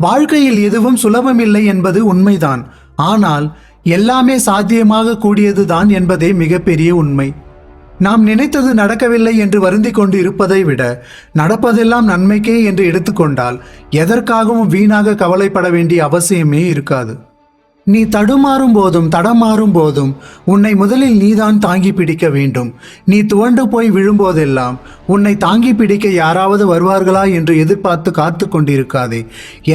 வாழ்க்கையில் எதுவும் சுலபமில்லை என்பது உண்மைதான். ஆனால் எல்லாமே சாத்தியமாக கூடியதுதான் என்பதே மிகப்பெரிய உண்மை. நாம் நினைத்தது நடக்கவில்லை என்று வருந்தி கொண்டு இருப்பதை விட நடப்பதெல்லாம் நன்மைக்கே என்று எடுத்துக்கொண்டால் எதற்காகவும் வீணாக கவலைப்பட வேண்டிய அவசியமே இருக்காது. நீ தடுமாறும் போதும் தடமாறும் போதும். உன்னை முதலில் நீதான் தாங்கி பிடிக்க வேண்டும். நீ துவண்டு போய் விழும்போதெல்லாம் உன்னை தாங்கி பிடிக்க யாராவது வருவார்களா என்று எதிர்பார்த்து காத்து கொண்டிருக்காதே.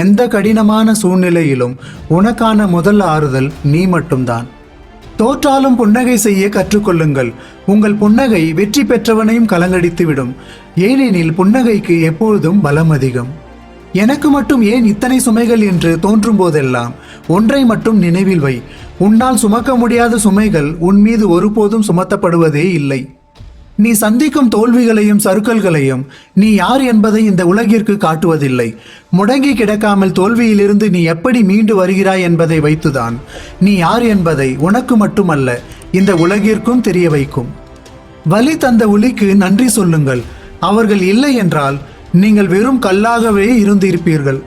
எந்த கடினமான சூழ்நிலையிலும் உனக்கான முதல் ஆறுதல் நீ மட்டும்தான். தோற்றாலும் புன்னகை செய்ய கற்றுக்கொள்ளுங்கள். உங்கள் புன்னகை வெற்றி பெற்றவனையும் கலங்கடித்துவிடும். ஏனெனில் புன்னகைக்கு எப்பொழுதும் பலம் அதிகம். எனக்கு மட்டும் ஏன் இத்தனை சுமைகள் என்று தோன்றும் போதெல்லாம் ஒன்றை மட்டும் நினைவில் வை. உன்னால் சுமக்க முடியாத சுமைகள் உன் மீது ஒருபோதும் சுமத்தப்படுவதே இல்லை. நீ சந்திக்கும் தோல்விகளையும் சறுக்கல்களையும் நீ யார் என்பதை இந்த உலகிற்கு காட்டுவதில்லை. முடங்கி கிடக்காமல் தோல்வியிலிருந்து நீ எப்படி மீண்டு வருகிறாய் என்பதை வைத்துதான். நீ யார் என்பதை உனக்கு மட்டுமல்ல இந்த உலகிற்கும் தெரிய வைக்கும். வலி தந்த ஒலிக்கு நன்றி சொல்லுங்கள். அவர்கள் இல்லை என்றால் நீங்கள் வெறும் கல்லாகவே இருந்திருப்பீர்கள்.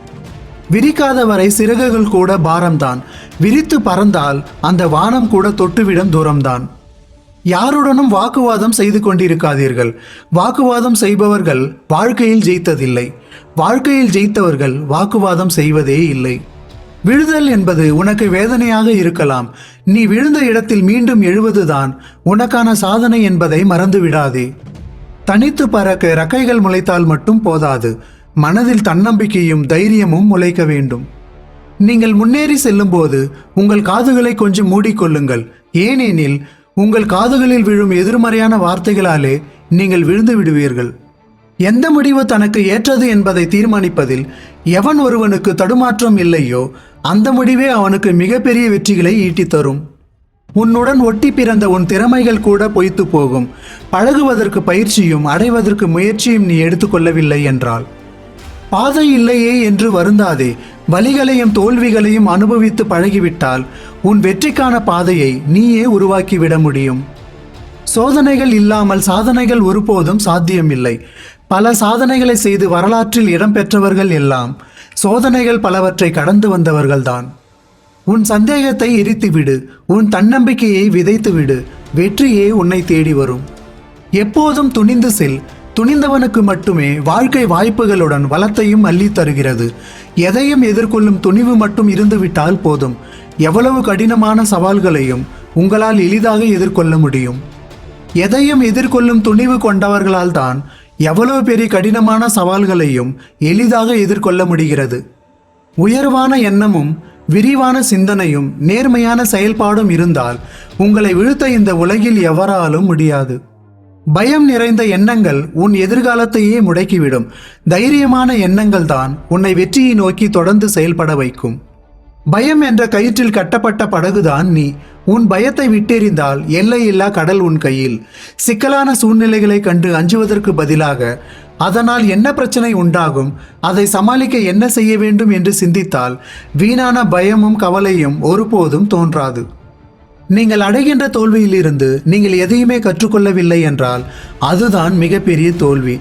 விரிக்காத வரை சிறகுகள் கூட பாரம்தான். விரித்து பறந்தால் அந்த வானம் கூட தொட்டுவிடும் தூரம்தான். யாருடனும் வாக்குவாதம் செய்து கொண்டிருக்காதீர்கள். வாக்குவாதம் செய்பவர்கள் வாழ்க்கையில் ஜெயித்ததில்லை. வாழ்க்கையில் ஜெயித்தவர்கள் வாக்குவாதம் செய்வதே இல்லை. விழுதல் என்பது உனக்கு வேதனையாக இருக்கலாம். நீ விழுந்த இடத்தில் மீண்டும் எழுவதுதான் உனக்கான சாதனை என்பதை மறந்து விடாதே தனித்து பறக்க ரக்கைகள் முளைத்தால் மட்டும் போதாது. மனதில் தன்னம்பிக்கையும் தைரியமும் முளைக்க வேண்டும். நீங்கள் முன்னேறி செல்லும்போது உங்கள் காதுகளை கொஞ்சம் மூடிக்கொள்ளுங்கள். ஏனெனில் உங்கள் காதுகளில் விழும் எதிர்மறையான வார்த்தைகளாலே நீங்கள் விழுந்து விடுவீர்கள். எந்த முடிவு தனக்கு ஏற்றது என்பதை தீர்மானிப்பதில் எவன் ஒருவனுக்கு தடுமாற்றம் இல்லையோ அந்த முடிவே அவனுக்கு மிகப்பெரிய வெற்றிகளை ஈட்டித் தரும் உன்னுடன் ஒட்டி பிறந்த உன் திறமைகள் கூட பொய்த்து போகும். பழகுவதற்கு பயிற்சியும் அடைவதற்கு முயற்சியும் நீ எடுத்துக்கொள்ளவில்லை என்றால் பாதை இல்லையே என்று வருந்தாதே வலிகளையும் தோல்விகளையும் அனுபவித்து பழகிவிட்டால் உன் வெற்றிக்கான பாதையை நீயே உருவாக்கிவிட முடியும். சோதனைகள் இல்லாமல் சாதனைகள் ஒருபோதும் சாத்தியமில்லை. பல சாதனைகளை செய்து வரலாற்றில் இடம்பெற்றவர்கள் எல்லாம் சோதனைகள் பலவற்றை கடந்து வந்தவர்கள்தான். உன் சந்தேகத்தை எரித்துவிடு உன் தன்னம்பிக்கையை விதைத்துவிடு வெற்றியே உன்னை தேடி வரும். எப்போதும் துணிந்து செல் துணிந்தவனுக்கு மட்டுமே வாழ்க்கை வாய்ப்புகளுடன் வளத்தையும் அள்ளித் தருகிறது. எதையும் எதிர்கொள்ளும் துணிவு மட்டும் இருந்துவிட்டால் போதும். எவ்வளவு கடினமான சவால்களையும் உங்களால் எளிதாக எதிர்கொள்ள முடியும். எதையும் எதிர்கொள்ளும் துணிவு கொண்டவர்களால் தான் எவ்வளவு பெரிய கடினமான சவால்களையும் எளிதாக எதிர்கொள்ள முடிகிறது. உயர்வான எண்ணமும் விரிவான சிந்தனையும் நேர்மையான செயல்பாடும் இருந்தால் உங்களை வீழ்த்த இந்த உலகில் எவராலும் முடியாது. பயம் நிறைந்த எண்ணங்கள் உன் எதிர்காலத்தையே முடக்கிவிடும். தைரியமான எண்ணங்கள் தான் உன்னை வெற்றியை நோக்கி தொடர்ந்து செயல்பட வைக்கும். பயம் என்ற கயிற்றில் கட்டப்பட்ட படகுதான் நீ. உன் பயத்தை விட்டெறிந்தால் எல்லையில்லா கடல் உன் கையில். சிக்கலான சூழ்நிலைகளை கண்டு அஞ்சுவதற்கு பதிலாக அதனால் என்ன பிரச்சனை உண்டாகும்? அதை சமாளிக்க என்ன செய்ய வேண்டும் என்று சிந்தித்தால் வீணான பயமும் கவலையும் ஒருபோதும் தோன்றாது. நீங்கள் அடைகின்ற தோல்வியிலிருந்து நீங்கள் எதையுமே கற்றுக்கொள்ளவில்லை என்றால் அதுதான் மிகப்பெரிய தோல்வி.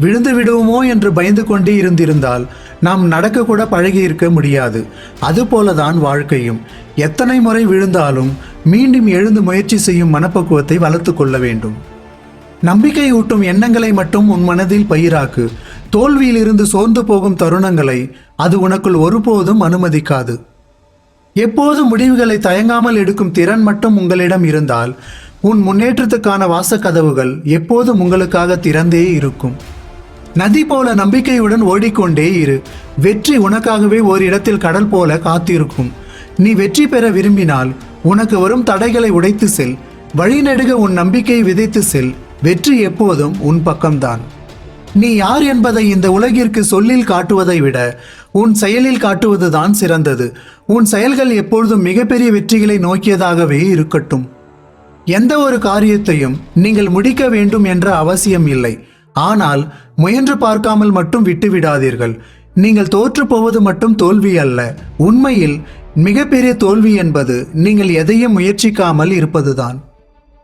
விழுந்து விடுவோமோ என்று பயந்து கொண்டே இருந்திருந்தால் நாம் நடக்கக்கூட பழகி இருக்க முடியாது. அதுபோலதான் வாழ்க்கையும். எத்தனை முறை விழுந்தாலும் மீண்டும் எழுந்து முயற்சி செய்யும் மனப்பக்குவத்தை வளர்த்து கொள்ள வேண்டும். நம்பிக்கை ஊட்டும் எண்ணங்களை மட்டும் உன் மனதில் பயிராக்கு. தோல்வியிலிருந்து சோர்ந்து போகும் தருணங்களை அது உனக்குள் ஒருபோதும் அனுமதிக்காது. எப்போது முடிவுகளை தயங்காமல் எடுக்கும் திறன் மட்டும் உங்களிடம் இருந்தால் உன் முன்னேற்றத்துக்கான வாசக்கதவுகள் எப்போதும் உங்களுக்காக திறந்தே இருக்கும். நதி போல நம்பிக்கையுடன் ஓடிக்கொண்டே இரு. வெற்றி உனக்காகவே ஓரிடத்தில் கடல் போல காத்திருக்கும். நீ வெற்றி பெற விரும்பினால் உனக்கு வரும் தடைகளை உடைத்து செல். வழிநெடுக உன் நம்பிக்கையை விதைத்து செல். வெற்றி எப்போதும் உன் பக்கம்தான். நீ யார் என்பதை இந்த உலகிற்கு சொல்லில் காட்டுவதை விட உன் செயலில் காட்டுவதுதான் சிறந்தது. உன் செயல்கள் எப்பொழுதும் மிகப்பெரிய வெற்றிகளை நோக்கியதாகவே இருக்கட்டும். எந்த ஒரு காரியத்தையும் நீங்கள் முடிக்க வேண்டும் என்ற அவசியம் இல்லை. ஆனால் முயன்று பார்க்காமல் மட்டும் விட்டுவிடாதீர்கள். நீங்கள் தோற்று போவது மட்டும் தோல்வி அல்ல. உண்மையில் மிகப்பெரிய தோல்வி என்பது நீங்கள் எதையும் முயற்சிக்காமல் இருப்பதுதான்.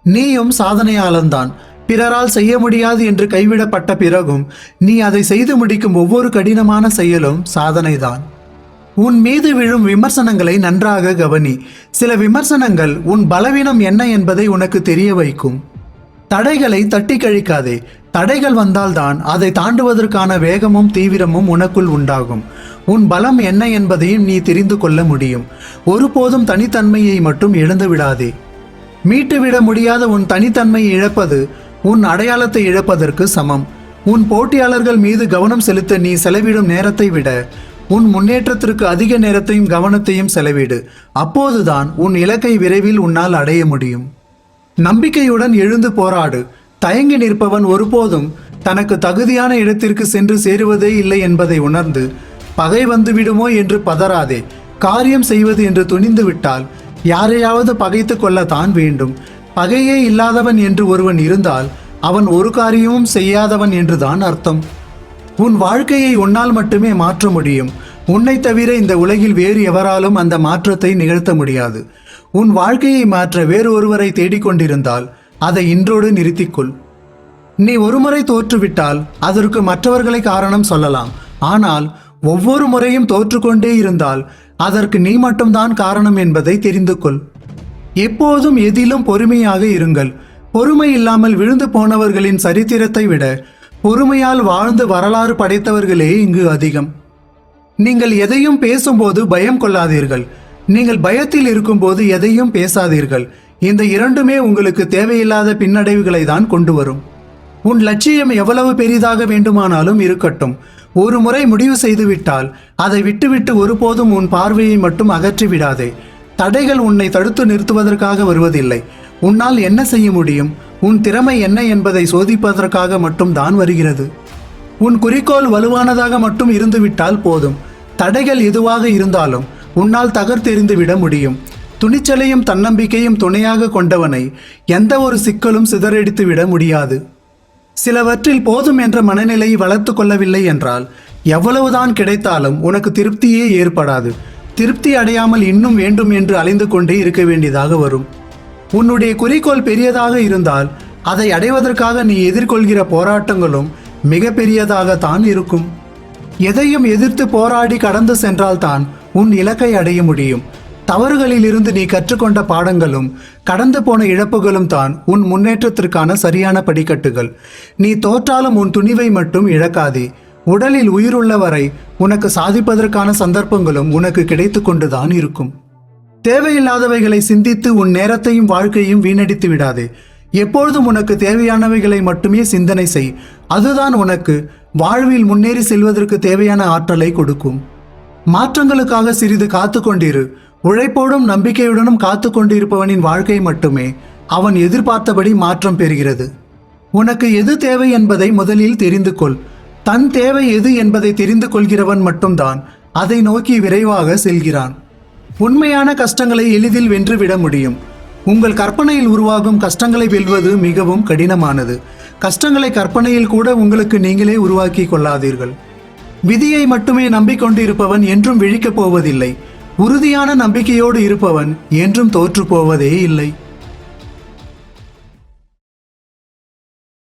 நீயும் சாதனையாளன்தான். பிறரால் செய்ய முடியாது என்று கைவிடப்பட்ட பிறகும் நீ அதை செய்து முடிக்கும் ஒவ்வொரு கடினமான செயலும் சாதனைதான். உன் மீது விழும் விமர்சனங்களை நன்றாக கவனி. சில விமர்சனங்கள் உன் பலவீனம் என்ன என்பதை உனக்கு தெரிய வைக்கும். தடைகளை தட்டி கழிக்காதே. தடைகள் வந்தால்தான் அதை தாண்டுவதற்கான வேகமும் தீவிரமும் உனக்குள் உண்டாகும். உன் பலம் என்ன என்பதையும் நீ தெரிந்து கொள்ள முடியும். ஒருபோதும் தனித்தன்மையை மட்டும் இழந்து விடாதே மீட்டுவிட முடியாத உன் தனித்தன்மையை இழப்பது உன் அடையாளத்தை இழப்பதற்கு சமம். உன் போட்டியாளர்கள் மீது கவனம் செலுத்த நீ செலவிடும் நேரத்தை விட உன் முன்னேற்றத்திற்கு அதிக நேரத்தையும் கவனத்தையும் செலவிடு. அப்போதுதான் உன் இலக்கை விரைவில் உன்னால் அடைய முடியும். நம்பிக்கையுடன் எழுந்து போராடு. தயங்கி நிற்பவன் ஒருபோதும் தனக்கு தகுதியான இடத்திற்கு சென்று சேருவதே இல்லை என்பதை உணர்ந்து பகை வந்துவிடுமோ என்று பதறாதே. காரியம் செய்வது என்று துணிந்து விட்டால் யாரையாவது பகைத்து கொள்ளத்தான் வேண்டும். பகையே இல்லாதவன் என்று ஒருவன் இருந்தால் அவன் ஒரு காரியமும் செய்யாதவன் என்றுதான் அர்த்தம். உன் வாழ்க்கையை உன்னால் மட்டுமே மாற்ற முடியும். உன்னை தவிர இந்த உலகில் வேறு எவராலும் அந்த மாற்றத்தை நிகழ்த்த முடியாது. உன் வாழ்க்கையை மாற்ற வேறு ஒருவரை தேடிக்கொண்டிருந்தால் அதை இன்றோடு நிறுத்திக்கொள். நீ ஒருமுறை தோற்றுவிட்டால் அதற்கு மற்றவர்களை காரணம் சொல்லலாம். ஆனால் ஒவ்வொரு முறையும் தோற்றுக்கொண்டே இருந்தால் அதற்கு நீ மட்டும்தான் காரணம் என்பதை தெரிந்து கொள் எப்போதும் எதிலும் பொறுமையாக இருங்கள். பொறுமை இல்லாமல் விழுந்து போனவர்களின் சரித்திரத்தை விட பொறுமையால் வாழ்ந்து வரலாறு படைத்தவர்களே இங்கு அதிகம். நீங்கள் எதையும் பேசும்போது பயம் கொள்ளாதீர்கள். நீங்கள் பயத்தில் இருக்கும்போது எதையும் பேசாதீர்கள். இந்த இரண்டுமே உங்களுக்கு தேவையில்லாத பின்னடைவுகளை தான் கொண்டு வரும். உன் லட்சியம் எவ்வளவு பெரிதாக வேண்டுமானாலும் இருக்கட்டும். ஒரு முறை முடிவு செய்துவிட்டால் அதை விட்டுவிட்டு ஒருபோதும் உன் பார்வையை மட்டும் அகற்றி விடாதே தடைகள் உன்னை தடுத்து நிறுத்துவதற்காக வருவதில்லை. உன்னால் என்ன செய்ய முடியும்? உன் திறமை என்ன என்பதை சோதிப்பதற்காக மட்டும் தான் வருகிறது. உன் குறிக்கோள் வலுவானதாக மட்டும் இருந்துவிட்டால் போதும். தடைகள் எதுவாக இருந்தாலும் உன்னால் தகர்த்தெறிந்து விட முடியும். துணிச்சலையும் தன்னம்பிக்கையும் துணையாக கொண்டவனை எந்த ஒரு சிக்கலும் சிதறடித்து விட முடியாது. சிலவற்றில் போதும் என்ற மனநிலையை வளர்த்து கொள்ளவில்லை என்றால் எவ்வளவுதான் கிடைத்தாலும் உனக்கு திருப்தியே ஏற்படாது. திருப்தி அடையாமல் இன்னும் வேண்டும் என்று அலைந்து கொண்டே இருக்க வேண்டியதாக வரும். உன்னுடைய குறிக்கோள் பெரியதாக இருந்தால் அதை அடைவதற்காக நீ எதிர்கொள்கிற போராட்டங்களும் மிக பெரியதாகத்தான் இருக்கும். எதையும் எதிர்த்து போராடி கடந்து சென்றால்தான் உன் இலக்கை அடைய முடியும். தவறுகளிலிருந்து நீ கற்றுக்கொண்ட பாடங்களும் கடந்து போன இழப்புகளும் தான் உன் முன்னேற்றத்திற்கான சரியான படிக்கட்டுகள். நீ தோற்றாலும் உன் துணிவை மட்டும் இழக்காதே. உடலில் உயிருள்ள வரை உனக்கு சாதிப்பதற்கான சந்தர்ப்பங்களும் உனக்கு கிடைத்து கொண்டுதான் இருக்கும். தேவையில்லாதவைகளை சிந்தித்து உன் நேரத்தையும் வாழ்க்கையும் வீணடித்து விடாதே. எப்பொழுதும் உனக்கு தேவையானவைகளை மட்டுமே சிந்தனை செய். அதுதான் உனக்கு வாழ்வில் முன்னேறி செல்வதற்கு தேவையான ஆற்றலை கொடுக்கும். மாற்றங்களுக்காக சிறிது காத்து கொண்டிரு. உழைப்போடும் நம்பிக்கையுடனும் காத்து கொண்டிருப்பவனின் வாழ்க்கை மட்டுமே அவன் எதிர்பார்த்தபடி மாற்றம் பெறுகிறது. உனக்கு எது தேவை என்பதை முதலில் தெரிந்து கொள். தன் தேவை எது என்பதை தெரிந்து கொள்கிறவன் மட்டும்தான் அதை நோக்கி விரைவாக செல்கிறான். உண்மையான கஷ்டங்களை எளிதில் வென்றுவிட முடியும். உங்கள் கற்பனையில் உருவாகும் கஷ்டங்களை வெல்வது மிகவும் கடினமானது. கஷ்டங்களை கற்பனையில் கூட உங்களுக்கு நீங்களே உருவாக்கி கொள்ளாதீர்கள். விதியை மட்டுமே நம்பிக்கொண்டு இருப்பவன் என்றும் விழிக்கப் போவதில்லை. உறுதியான நம்பிக்கையோடு இருப்பவன் என்றும் தோற்றுப்போவதே இல்லை.